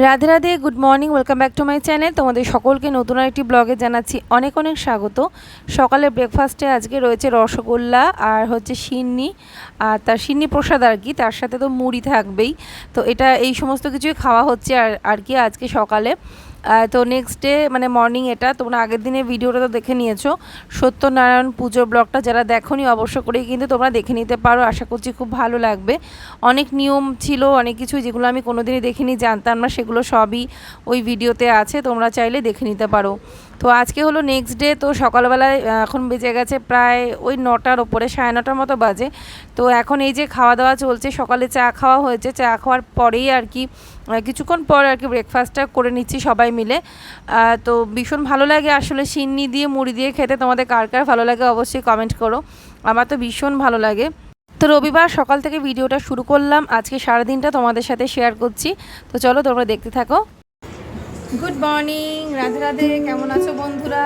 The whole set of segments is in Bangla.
Radhe Radhe good morning welcome back to my channel তোমাদের সকলকে নতুন একটি ব্লগে জানাচ্ছি অনেক অনেক স্বাগত। সকালে ব্রেকফাস্টে আজকে রয়েছে রসগোল্লা আর হচ্ছে সিন্নি। আর তার সিন্নি প্রসাদ আর কি, তার সাথে তো মুড়ি থাকবেই। তো এটা এই সমস্ত কিছুই খাওয়া হচ্ছে আর আর কি আজকে সকালে। তো নেক্সট ডে মানে মর্নিং এটা, তোমরা আগের দিনে ভিডিওটা তো দেখে নিয়েছো। সত্যনারায়ণ পুজোর ব্লগটা যারা দেখোনি, অবশ্য করেই কিন্তু তোমরা দেখে নিতে পারো, আশা করছি খুব ভালো লাগবে। অনেক নিয়ম ছিল, অনেক কিছু যেগুলো আমি কোনোদিনই দেখিনি, জানতাম না, সেগুলো সবই ওই ভিডিওতে আছে, তোমরা চাইলে দেখে নিতে পারো। তো আজকে হলো নেক্সট ডে তো সকালবেলায় এখন বেজে গেছে প্রায় ওই নটার ওপরে, সাড়ে নটার মতো বাজে। তো এখন এই যে খাওয়া দাওয়া চলছে, সকালে চা খাওয়া হয়েছে, চা খাওয়ার পরেই আর কি কিছুক্ষণ পর আর কি ব্রেকফাস্টটা করে নিচ্ছি সবাই মিলে। তো ভীষণ ভালো লাগে আসলে সিন্নি দিয়ে মুড়ি দিয়ে খেতে। তোমাদের কার কার ভালো লাগে অবশ্যই কমেন্ট করো। আমার তো ভীষণ ভালো লাগে। তো রবিবার সকাল থেকে ভিডিওটা শুরু করলাম। আজকে সারাদিনটা তোমাদের সাথে শেয়ার করছি। তো চলো তোমরা দেখতে থাকো। Good morning Radhe Radhe. কেমন আছো বন্ধুরা?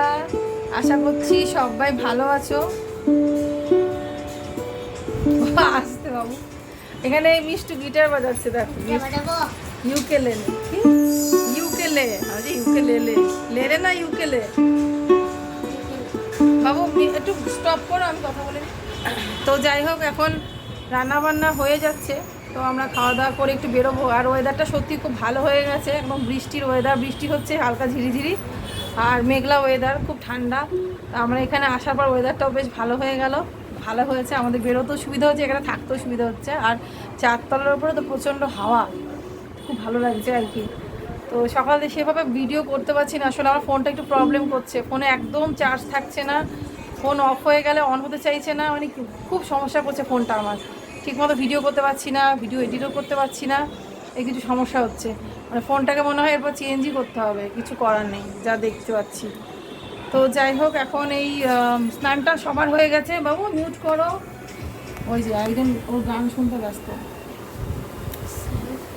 আশা করছি সবাই ভালো আছো। আসতে বাবু। এখানে মিষ্টি গিটার বাজাচ্ছে, দেখো। ইউকেলে ইউকেলে আরে ইউকেলেলে না ইউকেলে বাবু একটু স্টপ করো, আমি কথা বলে তো যাই হোক, এখন রান্না বান্না হয়ে যাচ্ছে। তো আমরা খাওয়া দাওয়া করে একটু বেরোবো। আর ওয়েদারটা সত্যি খুব ভালো হয়ে গেছে। একদম বৃষ্টির ওয়েদার বৃষ্টি হচ্ছে, হালকা ঝিরিঝিরি। আর মেঘলা ওয়েদার খুব ঠান্ডা। তো আমরা এখানে আসার পর ওয়েদারটাও বেশ ভালো হয়ে গেল। ভালো হয়েছে, আমাদের বেরোতেও সুবিধা হচ্ছে, এখানে থাকতেও সুবিধা হচ্ছে। আর চারতলার উপরে তো প্রচণ্ড হাওয়া। খুব ভালো লাগছে আর কি। তো সকালে সেভাবে ভিডিও করতে পারছি না। আসলে আমার ফোনটা একটু প্রবলেম করছে। ফোনে একদম চার্জ থাকছে না। ফোন অফ হয়ে গেলে অন হতে চাইছে না। মানে খুব সমস্যা করছে ফোনটা আমার। ঠিকমতো ভিডিও করতে পারছি না ভিডিও এডিটও করতে পারছি না। এই কিছু সমস্যা হচ্ছে। মানে ফোনটাকে মনে হয় এরপর চেঞ্জই করতে হবে। কিছু করার নেই। যা দেখতে পাচ্ছি। তো যাই হোক, এখন এই স্নানটা সবার হয়ে গেছে। বাবু মিউট করো। ওই যে একজন ওর গান শুনতে ব্যস্ত।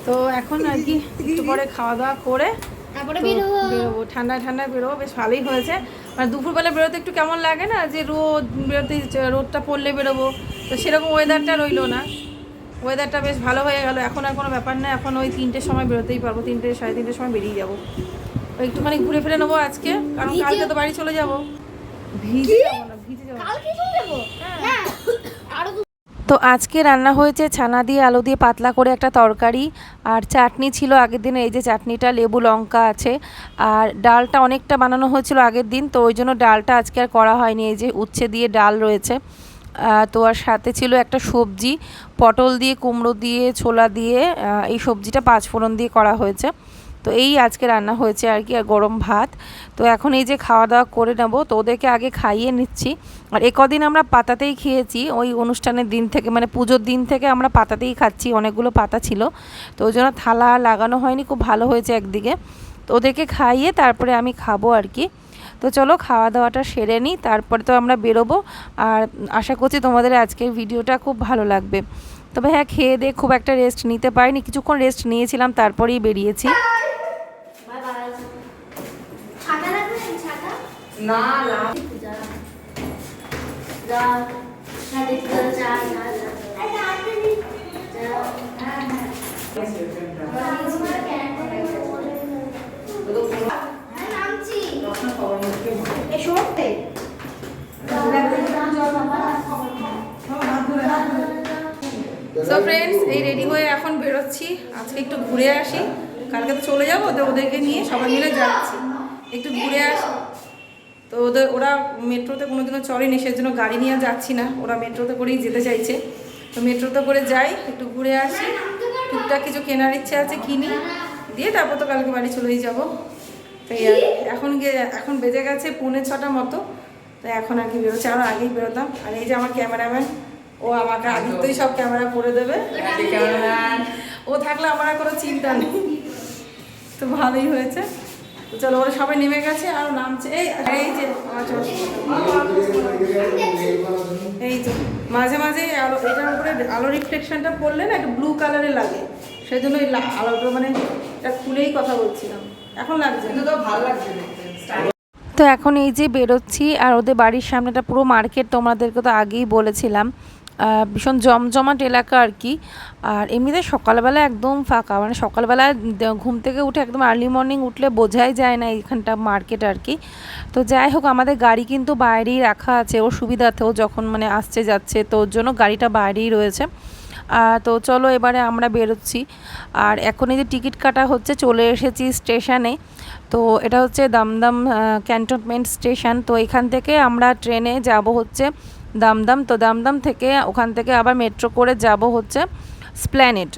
তো এখন আর কি একটু পরে খাওয়া দাওয়া করে বেরোবো। ঠান্ডায় ঠান্ডায় বেরোবো বেশ ভালোই হয়েছে। আর দুপুরবেলা বেরোতে একটু কেমন লাগে না যে রোদ বেরোতে রোদটা পড়লে বেরোবো? তো সেরকম ওয়েদারটা রইল না। ওয়েদারটা বেশ ভালো হয়ে গেল। এখন আর কোনো ব্যাপার না এখন ওই তিনটের সময় বেরোতেই পারব। তিনটে সাড়ে তিনটের সময় বেরিয়ে যাব। একটুখানি ঘুরে ফিরে নেব আজকে কারণ কালকে তো বাড়ি চলে যাব। ভিজে যাব না ভিজে যাব কালকে চলে যাব না আরও দু- তো আজকে রান্না হয়েছে ছানা দিয়ে আলু দিয়ে পাতলা করে একটা তরকারি। আর চাটনি ছিল আগের দিনে, এই যে চাটনিটা, লেবু, লঙ্কা আছে। আর ডালটা অনেকটা বানানো হয়েছিল আগের দিন, তো ওই জন্য ডালটা আজকে আর করা হয়নি। এই যে উচ্ছে দিয়ে ডাল রয়েছে। তো আর সাথে ছিল একটা সবজি, পটল দিয়ে, কুমড়ো দিয়ে, ছোলা দিয়ে এই সবজিটা পাঁচফোড়ন দিয়ে করা হয়েছে। তো এই আজকে রান্না হয়েছে আর কি, আর গরম ভাত। তো এখন এই যে খাওয়া দাওয়া করে নেব, তো ওদেরকে আগে খাইয়ে নিচ্ছি। আর এ কদিন আমরা পাতাতেই খেয়েছি, ওই অনুষ্ঠানের দিন থেকে মানে পুজোর দিন থেকে আমরা পাতাতেই খাচ্ছি, অনেকগুলো পাতা ছিল। তো ওই জন্য থালা লাগানো হয়নি, খুব ভালো হয়েছে একদিকে। তো ওদেরকে খাইয়ে তারপরে আমি খাব আর কি। তো চলো খাওয়া দাওয়াটা সেরে নিই, তারপরে তো আমরা বেরোবো। আর আশা করছি তোমাদের আজকের ভিডিওটা খুব ভালো লাগবে। তবে হ্যাঁ খেয়ে দিয়ে খুব একটা রেস্ট নিতে পারিনি। কিছুক্ষণ রেস্ট নিয়েছিলাম, তারপরেই বেরিয়েছি বাই বাই ছাতা রাখবেন ছাতা না না। ফ্রেন্ডস এই রেডি হয়ে এখন বেরোচ্ছি। আজকে একটু ঘুরে আসি। কালকে চলে যাব, তো ওদেরকে নিয়ে সবাই মিলে যাচ্ছি। একটু ঘুরে আসি। তো ওদের ওরা মেট্রোতে কোনোদিনও চড়েনি সেজন্য গাড়ি নিয়ে যাচ্ছি না। ওরা মেট্রোতে করেই যেতে চাইছে। তো মেট্রোতে করে যাই একটু ঘুরে আসি। টুকটাক কিছু কেনার ইচ্ছে আছে কিনি। দিয়ে তারপর তো কালকে বাড়ি চলেই যাব। তাই এখন গিয়ে এখন বেজে গেছে পৌনে ছটা মতো। তাই এখন আর কি বেরোচ্ছে আরও আগেই বেরোতাম। আর এই যে আমার ক্যামেরাম্যান ও আমাকে আদিত্যই সব ক্যামেরা করে দেবে। ও থাকলে আমার আর কোনো চিন্তা নেই। তো ভালোই হয়েছে। তো চলো ওরা সবাই নেমে গেছে আর নামছে। এই এই যে এই যে মাঝে মাঝে আলো এটার উপরে আলো রিফ্লেকশনটা পড়লে না একটা ব্লু কালারের লাগে। সেই জন্য এই আলোটা মানে এটা খুলেই কথা বলছিলাম। এখন লাগছে কিন্তু তো ভালো লাগছে তো এখন এই যে বেরোচ্ছি আর ওদের বাড়ির সামনেটা পুরো মার্কেট তোমাদেরকে তো আগেই বলেছিলাম। ভীষণ জমজমাট এলাকা আর কি। আর এমনিতে সকালবেলা একদম ফাঁকা মানে সকালবেলা ঘুম থেকে উঠে একদম আর্লি মর্নিং উঠলে বোঝাই যায় না এইখানটা মার্কেট আর কি। তো যাই হোক, আমাদের গাড়ি কিন্তু বাইরেই রাখা আছে, ওর সুবিধাতেও যখন মানে আসছে যাচ্ছে, তো ওর জন্য গাড়িটা বাইরেই রয়েছে। তো চলো এবারে আমরা বেরোচ্ছি। আর এখন এই যে টিকিট কাটা হচ্ছে, চলে এসেছি স্টেশনে। তো এটা হচ্ছে দমদম ক্যান্টনমেন্ট স্টেশন তো এখান থেকে আমরা ট্রেনে যাব হচ্ছে দমদম, তো দামদাম থেকে ওখান থেকে আবার মেট্রো করে যাব হচ্ছে স্প্ল্যানেট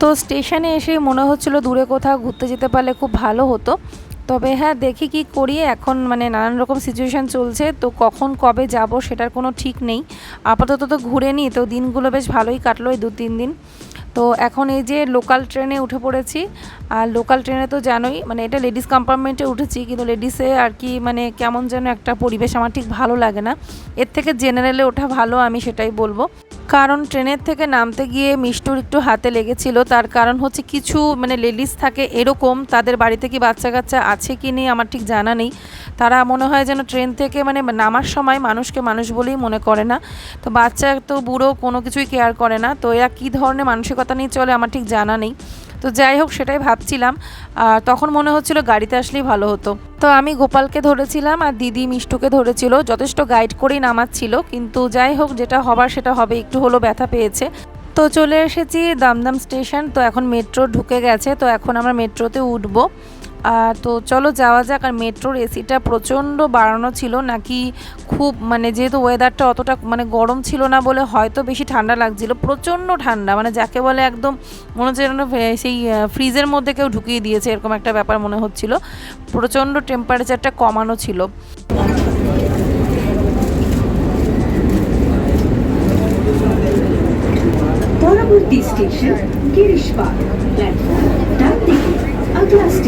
তো স্টেশনে এসে মনে হচ্ছিল দূরে কোথাও ঘুরতে যেতে পারলে খুব ভালো হতো। তবে হ্যাঁ দেখি কি করি। এখন মানে নানান রকম সিচুয়েশান চলছে, তো কখন কবে যাব সেটার কোনো ঠিক নেই। আপাতত তো ঘুরে নিই তো দিনগুলো বেশ ভালোই কাটলো এই দু তিন দিন। তো এখন এই যে লোকাল ট্রেনে উঠে পড়েছি, আর লোকাল ট্রেনে তো জানোই মানে এটা লেডিস কম্পার্টমেন্টে উঠেছি, কিন্তু লেডিসে আর কি মানে কেমন যেন একটা পরিবেশ আমার ঠিক ভালো লাগে না। এর থেকে জেনারেলে ওঠা ভালো আমি সেটাই বলব। কারণ ট্রেনের থেকে নামতে গিয়ে মিষ্টুর একটু হাতে লেগেছিল, তার কারণ হচ্ছে কিছু মানে লেডিস থাকে এরকম, তাদের বাড়িতে কি বাচ্চা কাচ্চা আছে কি নেই আমার ঠিক জানা নেই। তারা মনে হয় যেন ট্রেন থেকে মানে নামার সময় মানুষকে মানুষ বলেই মনে করে না। তো বাচ্চা তো বুড়ো কোনো কিছুই কেয়ার করে না। তো এরা কী ধরনের মানসিকতা নিয়ে চলে, আমার ঠিক জানা নেই। তো যাই হোক, সেটাই ভাবছিলাম। আর তখন মনে হচ্ছিল গাড়িতে আসলেই ভালো হতো। তো আমি গোপালকে ধরেছিলাম আর দিদি মিষ্টুকে ধরেছিল। যথেষ্ট গাইড করেই নামাচ্ছিল। কিন্তু যাই হোক, যেটা হবার সেটা হবে। একটু হলো ব্যথা পেয়েছে। তো চলে এসেছি দামদাম স্টেশন। তো এখন মেট্রো ঢুকে গেছে। তো এখন আমরা মেট্রোতে উঠবো। তো চলো যাওয়া যাক, আর মেট্রোর এসিটা প্রচণ্ড বাড়ানো ছিল, নাকি খুব মানে যেহেতু ওয়েদারটা অতটা মানে গরম ছিল না বলে হয়তো বেশি ঠান্ডা লাগছিল, প্রচণ্ড ঠান্ডা মানে যাকে বলে একদম মনে হচ্ছে যেন সেই ফ্রিজের মধ্যে কেউ ঢুকিয়ে দিয়েছে, এরকম একটা ব্যাপার মনে হচ্ছিল, প্রচণ্ড টেম্পারেচারটা কমানো ছিল। পরবর্তী স্টেশন গিরিশপাড় প্ল্যাটফর্ম লাইট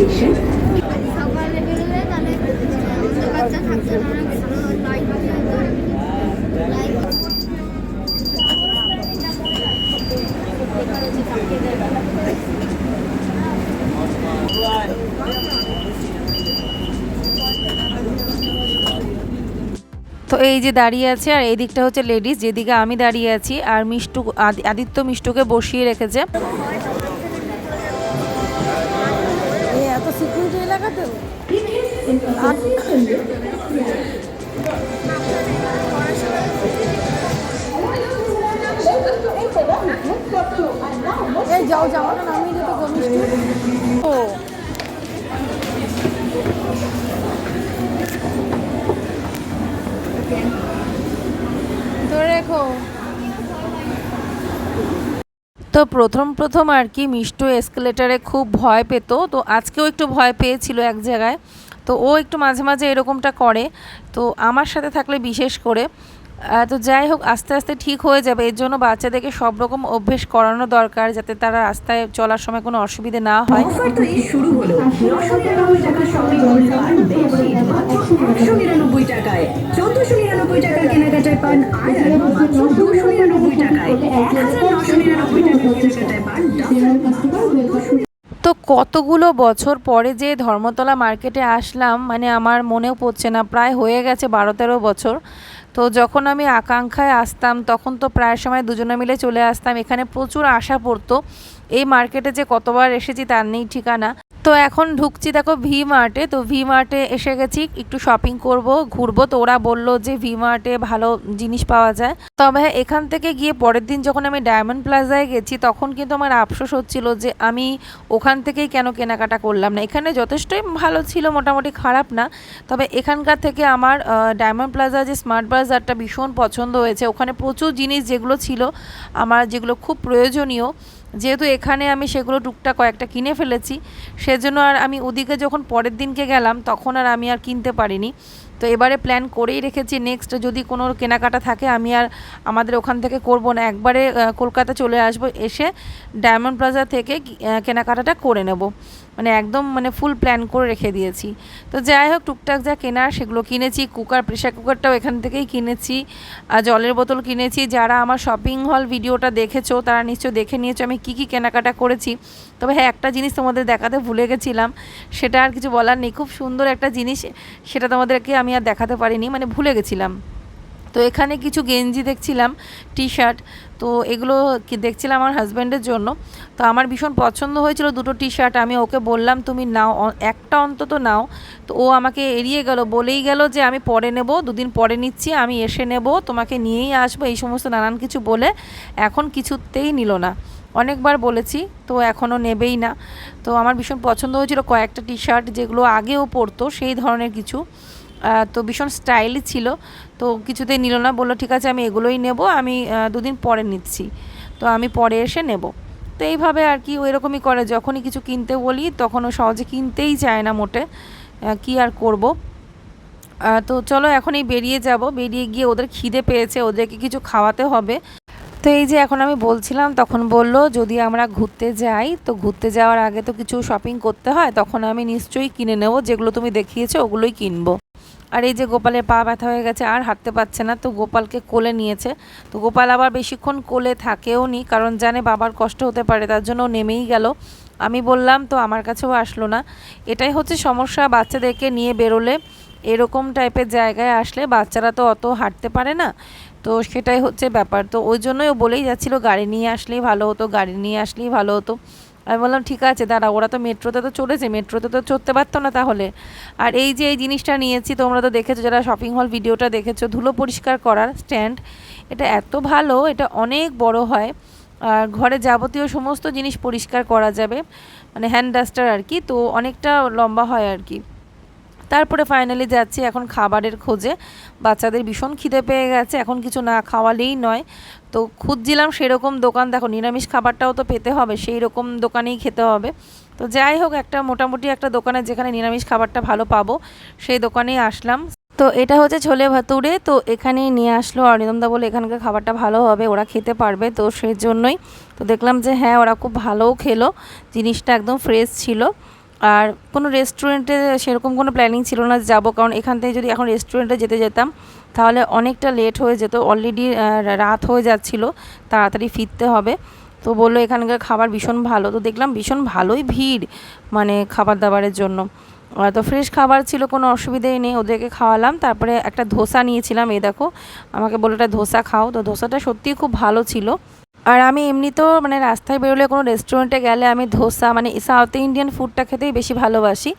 তো এই যে দাঁড়িয়ে আছে, আর এই দিকটা হচ্ছে লেডিস যেদিকে আমি দাঁড়িয়ে আছি, আর মিষ্টু, আদি- আদিত্য মিষ্টুকে বসিয়ে রেখেছে। এলাকাতে এই যাও জামাটা নামিয়ে দিতে গো ও। ধরে রেখো। তো প্রথম প্রথম আর কি মিষ্ট এসকেলেটারে খুব ভয় পেত, তো আজকেও একটু ভয় পেয়েছিল এক জায়গায়। তো ও একটু মাঝে মাঝে এরকমটা করে। তো আমার সাথে থাকলে বিশেষ করে। তো যাই হোক আস্তে আস্তে ঠিক হয়ে যাবে। এর জন্য বাচ্চাদেরকে সব রকম অভ্যেস করানো দরকার যাতে তারা রাস্তায় চলার সময় কোনো অসুবিধে না হয়। তো শুরু হলো। নশো নিরানব্বই টাকার শপিং মল পান বেডশিট মাত্র একশো নিরানব্বই টাকায়। চোদ্দশো নিরানব্বই টাকার কেনাকাটায় পান দুশো নিরানব্বই টাকায়। এক হাজার নশো নিরানব্বই টাকার কেনাকাটায় পান তো কতগুলো বছর পরে যে ধর্মতলা মার্কেটে আসলাম মানে আমার মনেও পড়ছে না। প্রায় হয়ে গেছে বারো তেরো বছর। তো যখন আমি আকাঙ্ক্ষায় আসতাম, তখন তো প্রায় সময় দুজনে মিলে চলে আসতাম। এখানে প্রচুর আশা পড়তো। এই মার্কেটে যে কতবার এসেছি তার নেই ঠিকানা। তো এখন ঢুকছি দেখো ভি মার্টে তো ভি মার্টে এসে গেছি, একটু শপিং করব, ঘুরবো। তো ওরা বলল যে ভি মার্টে ভালো জিনিস পাওয়া যায়। তবে এখান থেকে গিয়ে পরের দিন যখন আমি ডায়মন্ড প্লাজায় গেছি, তখন কিন্তু আমার আফসোস হচ্ছিল যে আমি ওখান থেকেই কেন কেনাকাটা করলাম না। এখানে যথেষ্টই ভালো ছিল, মোটামুটি খারাপ না। তবে এখানকার থেকে আমার ডায়মন্ড প্লাজা যে স্মার্ট বাজারটা ভীষণ পছন্দ হয়েছে। ওখানে প্রচুর জিনিস যেগুলো ছিল, আমার যেগুলো খুব প্রয়োজনীয় যেহেতু এখানে আমি সেগুলো টুকটা কয়েকটা কিনে ফেলেছি, সেজন্য আর আমি ওদিকে যখন পরের দিনকে গেলাম, তখন আর আমি আর কিনতে পারিনি। তো এবারে প্ল্যান করেই রেখেছি। নেক্সট যদি কোনো কেনাকাটা থাকে, আমি আর আমাদের ওখান থেকে করব না। একবারে কলকাতা চলে আসব, এসে ডায়মন্ড প্লাজা থেকে কেনাকাটাটা করে নেব। মানে একদম মানে ফুল প্ল্যান করে রেখে দিয়েছি। তো যাই হোক, টুকটাক যা কেনার সেগুলো কিনেছি, কুকার প্রেশার কুকারটাও এখান থেকেই কিনেছি, আর জলের বোতল কিনেছি। যারা আমার শপিং হল ভিডিওটা দেখেছ, তারা নিশ্চয় দেখে নিয়েছো আমি কী কী কেনাকাটা করেছি। তবে হ্যাঁ একটা জিনিস তোমাদের দেখাতে ভুলে গেছিলাম, সেটা আর কিছু বলার নেই। খুব সুন্দর একটা জিনিস, সেটা তোমাদেরকে আমি আর দেখাতে পারিনি মানে ভুলে গেছিলাম। তো এখানে কিছু গেঞ্জি দেখছিলাম টি শার্ট তো এগুলো কি দেখছিলাম আমার হাজব্যান্ডের জন্য। তো আমার ভীষণ পছন্দ হয়েছিল দুটো টি শার্ট আমি ওকে বললাম, তুমি নাও একটা অন্তত নাও। তো ও আমাকে এড়িয়ে গেল, বলেই গেল যে, আমি পরে নেব, দুদিন পরে নিচ্ছি, আমি এসে নেব, তোমাকে নিয়েই আসব। এই সমস্ত নানান কিছু বলে এখন কিছুতেই নিল না। অনেকবার বলেছি, তো এখনও নেবেই না। তো আমার ভীষণ পছন্দ হয়েছিল কয়েকটা টি শার্ট যেগুলো আগেও পরতো, সেই ধরনের কিছু। তো ভীষণ স্টাইলি ছিল। তো কিছুতেই নিল না, বলল, ঠিক আছে, আমি এগুলোই নেব, আমি দুদিন পরে নিচ্ছি। তো আমি পরে এসে নেব। তো এইভাবে আর কি ওই রকমই করে, যখনই কিছু কিনতে বলি, তখন ও সহজে কিনতেই চায় না মোটে কি আর করব। তো চলো এখনই বেরিয়ে যাব। বেরিয়ে গিয়ে ওদের খিদে পেয়েছে, ওদেরকে কিছু খাওয়াতে হবে। তো এই যে এখন আমি বলছিলাম, তখন বলল, যদি আমরা ঘুরতে যাই, তো ঘুরতে যাওয়ার আগে তো কিছু শপিং করতে হয়, তখন আমি নিশ্চয়ই কিনে নেব, যেগুলো তুমি দেখিয়েছো, ওগুলোই কিনবো। আর এই যে গোপালের পা ব্যথা হয়ে গেছে, আর হাঁটতে পারছে না, তো গোপালকে কোলে নিয়েছে। তো গোপাল আবার বেশিক্ষণ কোলে থাকেও নি, কারণ জানে বাবার কষ্ট হতে পারে, তার জন্য নেমেই গেল। আমি বললাম, তো আমার কাছেও আসলো না। এটাই হচ্ছে সমস্যা, বাচ্চাদেরকে নিয়ে বেরোলে এরকম টাইপের জায়গায় আসলে বাচ্চারা তো অত হাঁটতে পারে না, তো সেটাই হচ্ছে ব্যাপার। তো ওই জন্যই ও বলেই যাচ্ছিল, গাড়ি নিয়ে আসলেই ভালো হতো, গাড়ি নিয়ে আসলেই ভালো হতো। আমি বললাম, ঠিক আছে দাঁড়া ওরা তো মেট্রোতে তো চড়েছে, মেট্রোতে তো চড়তে পারতো না তাহলে। আর এই যে এই জিনিসটা নিয়েছি, তোমরা তো দেখেছ, যারা শপিং হল ভিডিওটা দেখেছ, ধুলো পরিষ্কার করার স্ট্যান্ড এটা এত ভালো, এটা অনেক বড় হয়। আর ঘরে যাবতীয় সমস্ত জিনিস পরিষ্কার করা যাবে মানে হ্যান্ড ডাস্টার আর কি, তো অনেকটা লম্বা হয় আর কি। তারপরে ফাইনালি যাচ্ছি এখন খাবারের খোঁজে, বাচ্চাদের ভীষণ খিদে পেয়ে গেছে, এখন কিছু না খাওয়ালেই নয়। তো খুঁজছিলাম সেরকম দোকান। দেখো নিরামিষ খাবারটাও তো পেতে হবে সেই রকম দোকানেই খেতে হবে। তো যাই হোক, একটা মোটামুটি একটা দোকানে যেখানে নিরামিষ খাবারটা ভালো পাবো, সেই দোকানেই আসলাম। তো এটা হচ্ছে ছোলে ভাতুরে তো এখানেই নিয়ে আসলো অরিন্দমদা বলে, এখানকার খাবারটা ভালো হবে, ওরা খেতে পারবে। তো সেই জন্যই তো দেখলাম যে হ্যাঁ ওরা খুব ভালোও খেলো, জিনিসটা একদম ফ্রেশ ছিল। আর কোনো রেস্টুরেন্টে সেরকম কোনো প্ল্যানিং ছিল না যাব, কারণ এখান থেকে যদি এখন রেস্টুরেন্টে যেতে যেতাম, তাহলে অনেকটা লেট হয়ে যেত অলরেডি রাত হয়ে যাচ্ছিল, তাড়াতাড়ি ফিরতে হবে। তো বলল এখানকার খাবার ভীষণ ভালো, তো দেখলাম ভীষণ ভালোই ভিড় মানে খাবার দাবারের জন্য তো ফ্রেশ খাবার ছিল, কোনো অসুবিধাই নেই, ওদেরকে খাওয়ালাম, তারপরে একটা ধোসা নিয়েছিলাম, এই দেখো, আমাকে বলল একটা ধোসা খাও, তো ধোসাটা সত্যিই খুব ভালো ছিল। আর আমি এমনিতেও মানে রাস্তায় বেরোলে কোনো রেস্টুরেন্টে গেলে আমি ধোসা মানে সাউথ ইন্ডিয়ান ফুডটা খেতেই বেশি ভালোবাসি।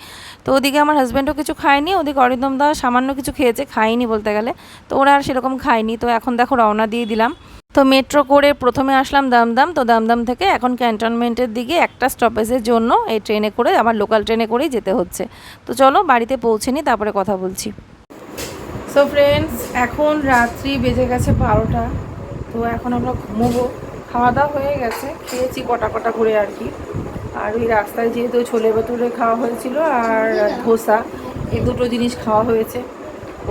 তো ওদিকে আমার হাজব্যান্ডও কিছু খায়নি, ওদিকে অরিন্দম দা সামান্য কিছু খেয়েছে, খায়নি বলতে গেলে। তো ওরা আর সেরকম খায়নি, তো এখন দেখো রওনা দিয়ে দিলাম। তো মেট্রো করে প্রথমে আসলাম দমদম, তো দমদম থেকে এখন ক্যান্টনমেন্টের দিকে একটা স্টপেজের জন্য এই ট্রেনে করে, আমার লোকাল ট্রেনে করেই যেতে হচ্ছে। তো চলো বাড়িতে পৌঁছে নিই তারপরে কথা বলছি। সো ফ্রেন্ডস এখন রাত্রি বেজে গেছে বারোটা, তো এখন আমরা ঘুমোবো। খাওয়া দাওয়া হয়ে গেছে, খেয়েছি কটা কটা করে আর কি। আর ওই রাস্তায় যেহেতু ছোলে ভেতুরে খাওয়া হয়েছিল আর ধোসা, এই দুটো জিনিস খাওয়া হয়েছে।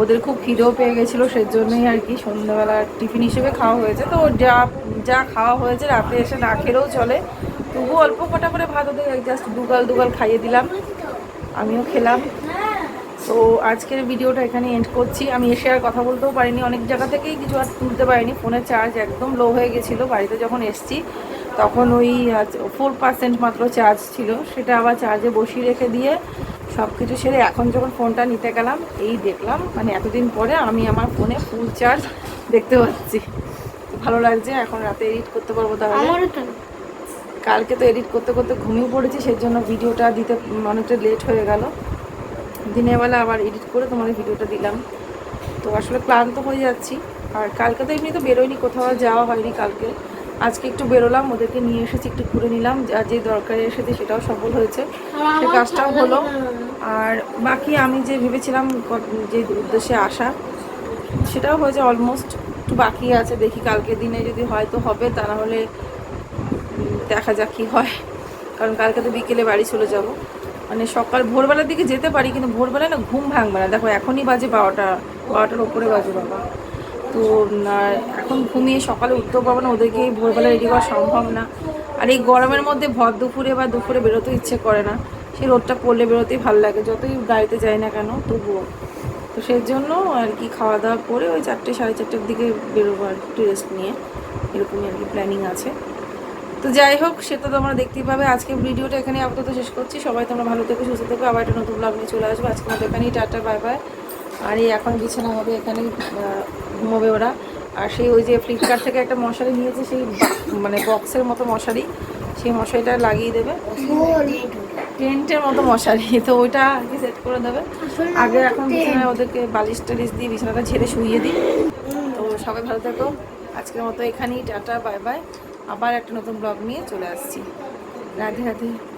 ওদের খুব খিদেও পেয়ে গেছিল সেই জন্যই আর কি সন্ধ্যাবেলা টিফিন হিসেবে খাওয়া হয়েছে। তো যা যা খাওয়া হয়েছে, রাতে এসে না খেলেও চলে। তবু অল্প কটা করে ভাত ওদের জাস্ট দুগাল দুগাল খাইয়ে দিলাম। আমিও খেলাম। তো আজকের ভিডিওটা এখানে এন্ড করছি। আমি এসে আর কথা বলতেও পারিনি অনেক জায়গা থেকেই কিছু আর তুলতে পারিনি। ফোনের চার্জ একদম লো হয়ে গেছিল বাড়িতে যখন এসছি তখন ওই ফোর পার্সেন্ট মাত্র চার্জ ছিল। সেটা আবার চার্জে বসিয়ে রেখে দিয়ে সব কিছু সেরে এখন যখন ফোনটা নিতে গেলাম এই দেখলাম মানে এতদিন পরে আমি আমার ফোনে ফুল চার্জ দেখতে পাচ্ছি। ভালো লাগছে এখন রাতে এডিট করতে পারব তাহলে। কালকে তো এডিট করতে করতে ঘুমিয়ে পড়েছি সেই জন্য ভিডিওটা দিতে অনেকটা লেট হয়ে গেল। দিনের বেলা আবার এডিট করে তোমাদের ভিডিওটা দিলাম। তো আসলে ক্লান্ত হয়ে যাচ্ছি। আর কালকে তো এমনি তো বেরোয়নি কোথাও যাওয়া হয়নি কালকে। আজকে একটু বেরোলাম ওদেরকে নিয়ে এসেছি একটু ঘুরে নিলাম। আর যে দরকারে এসেছি সেটাও সফল হয়েছে। সে কাজটাও হলো। আর বাকি আমি যে ভেবেছিলাম যে উদ্দেশ্যে আসা সেটাও হয়েছে অলমোস্ট একটু বাকি আছে দেখি কালকে দিনে যদি হয় তো হবে তা না হলে দেখা যাক কী হয়। কারণ কালকে তো বিকেলে বাড়ি চলে যাব। মানে সকাল ভোরবেলার দিকে যেতে পারি, কিন্তু ভোরবেলায় না ঘুম ভাঙবে না। দেখো, এখনই বাজে বারোটা, বারোটার ওপরে বাজে বাবা তো এখন ঘুমিয়ে সকালে উঠতেও পারব না, ওদেরকে ভোরবেলা রেডি করা সম্ভব না। আর এই গরমের মধ্যে ভর দুপুরে বা দুপুরে বেরোতে ইচ্ছে করে না। সেই রোদটা পড়লে বেরোতেই ভালো লাগে, যতই গাড়িতে যাই না কেন, তবুও। তো সেই জন্য আর কি খাওয়া দাওয়া করে ওই চারটে, সাড়ে চারটের দিকে বেরোবো আর একটু রেস্ট নিয়ে। এরকমই আর কি প্ল্যানিং আছে। তো যাই হোক সেটা তোমরা দেখতেই পাবে। আজকে ভিডিওটা এখানে আপাতত শেষ করছি। সবাই তোমরা ভালো থেকো সুস্থ থেকো। আবার একটা নতুন ব্লগ নিয়ে চলে আসব। আজকে আমাদের এখানেই টাটা বাই বাই। আর এই এখন বিছানা হবে এখানেই আহ, ঘুমোবে ওরা। আর সেই ওই যে ফ্লিপকার্ট থেকে একটা মশারি নিয়েছে সেই মানে বক্সের মতো মশারি। সেই মশারিটা লাগিয়ে দেবে। টেন্টের মতো মশারি। তো ওইটা কি সেট করে দেবে। আগে এখন বিছানায় ওদেরকে বালিশ টালিশ দিয়ে বিছানাটা ছেড়ে শুইয়ে দিই। তো সবাই ভালো থাকো। আজকের মতো এখানেই টাটা বাই বাই। আবার একটা নতুন ব্লগ নিয়ে চলে আসছি। রাধে রাধে।